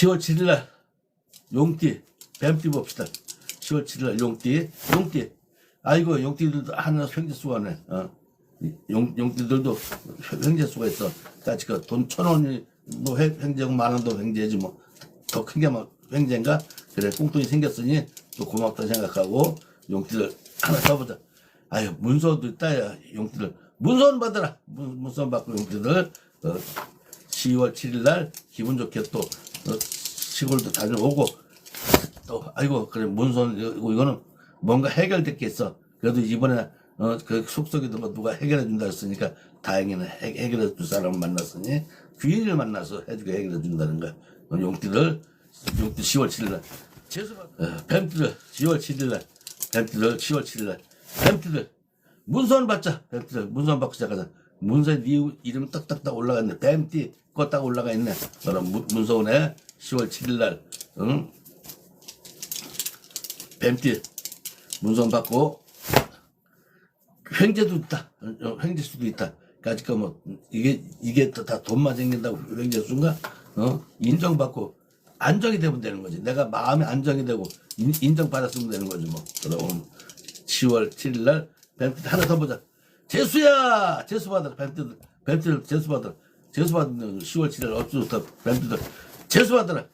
10월 7일날 용띠 뱀띠 봅시다. 10월 7일날 용띠 용띠 아이고 용띠들도 하나 횡재수가 네 어. 용, 용띠들도 횡재수가 있어. 까지 그돈 천 원이 뭐 횡- 횡재고 만 원도 횡재지 뭐. 더 큰 게 막 횡재인가? 그래 꽁돈이 생겼으니 또 고맙다 생각하고 용띠들 하나 써보자. 아유 문서도 있다 야 용띠들 문서는 받아라 문, 문서 받고 용띠들 어, 10월 7일 날 기분 좋게 또 어, 시골도 다녀오고 또 아이고 그래 문선 이거 이거는 뭔가 해결됐겠어. 그래도 이번에 어 그 속속이던 거 누가 해결해 준다 했으니까 다행이네 해, 해결해 줄 사람을 만났으니 귀인을 만나서 해주게 해결해 준다는 거야. 어, 용띠들 용띠 10월 7일 날. 재수받 어, 뱀띠들 10월 7일 날. 뱀띠들 10월 7일 날. 뱀띠들 문선 받자. 뱀띠들 문선 받고 시작하자 문서에 네 이름 딱딱딱 올라가 있네 뱀띠 거 딱 올라가 있네 문- 문서원에 10월 7일 날 응? 뱀띠 문선 받고 횡재도 있다. 어, 횡재 수도 있다. 까짓 뭐 이게 이게 다 돈만 생긴다고 횡재 수인가? 어 인정받고 안정이 되면 되는 거지. 내가 마음이 안정이 되고 인, 인정받았으면 되는 거지 뭐. 그럼 10월 7일 날 뱀띠 하나 더 보자. 재수야 재수 받아라 뱀띠들 뱀띠들 재수 받아라 재수 받는 10월 7일 어쩌다 뱀띠들 재수 받아라